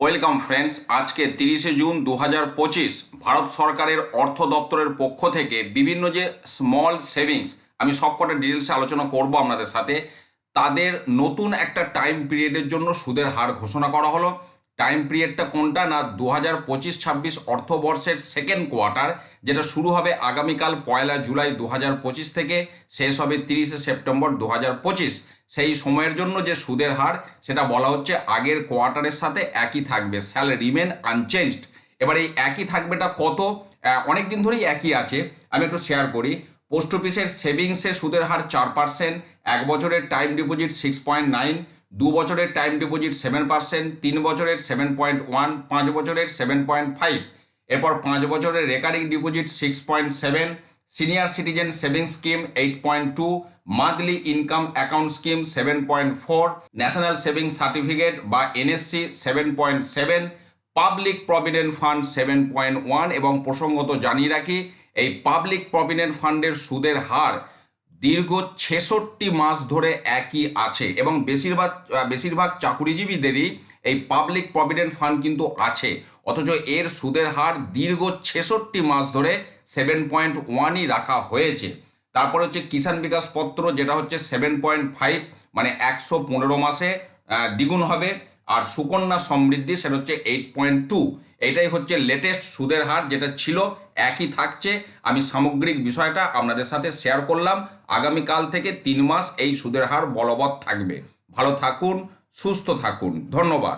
Welcome friends, আজকে তিরিশে June দু ভারত সরকারের অর্থ দপ্তরের পক্ষ থেকে বিভিন্ন যে স্মল সেভিংস আমি সবকটা ডিটেলসে আলোচনা করব আপনাদের সাথে। তাদের নতুন একটা টাইম পিরিয়ডের জন্য সুদের হার ঘোষণা করা হলো। টাইম পিরিয়ডটা কোনটা? না দু হাজার পঁচিশ ছাব্বিশ অর্থবর্ষের সেকেন্ড কোয়ার্টার যেটা শুরু হবে আগামীকাল পয়লা জুলাই দু হাজার পঁচিশ থেকে, শেষ হবে তিরিশে সেপ্টেম্বর দু হাজার পঁচিশ। সেই সময়ের জন্য যে সুদের হার, সেটা বলা হচ্ছে আগের কোয়ার্টারের সাথে একই থাকবে। স্যাল রিমেন আনচেঞ্জড এবার এই একই থাকবেটা কত? অনেক দিন ধরেই একই আছে। আমি একটু শেয়ার করি। পোস্ট অফিসের সেভিংসে সুদের হার চার পার্সেন্ট এক বছরের time deposit six point nine দু বছরের টাইম ডিপোজিট সেভেন পার্সেন্ট তিন বছরের সেভেন পয়েন্ট ওয়ান পাঁচ বছরের সেভেন পয়েন্ট ফাইভ এরপর পাঁচ বছরের recurring deposit six point seven senior citizen savings scheme eight point two monthly income account scheme seven point four national savings certificate বা NSC seven point seven public provident fund seven point one এবং প্রসঙ্গত জানিয়ে রাখি, এই public provident ফান্ডের সুদের হার দীর্ঘ ছেষট্টি মাস ধরে একই আছে এবং বেশিরভাগ বেশিরভাগ চাকুরিজীবীদেরই এই পাবলিক প্রভিডেন্ট ফান্ড কিন্তু আছে। অথচ এর সুদের হার দীর্ঘ ছেষট্টি মাস ধরে সেভেন পয়েন্ট ওয়ানই রাখা হয়েছে। তারপর হচ্ছে কিষাণ বিকাশ পত্র, যেটা হচ্ছে সেভেন পয়েন্ট ফাইভ মানে একশো পনেরো মাসে দ্বিগুণ হবে। আর সুকন্যা সমৃদ্ধি সেটা হচ্ছে এইট পয়েন্ট টু এটাই হচ্ছে লেটেস্ট সুদের হার, যেটা ছিল একই থাকছে। আমি সামগ্রিক বিষয়টা আপনাদের সাথে শেয়ার করলাম। আগামীকাল থেকে তিন মাস এই সুদের হার বলবৎ থাকবে। ভালো থাকুন, সুস্থ থাকুন। ধন্যবাদ।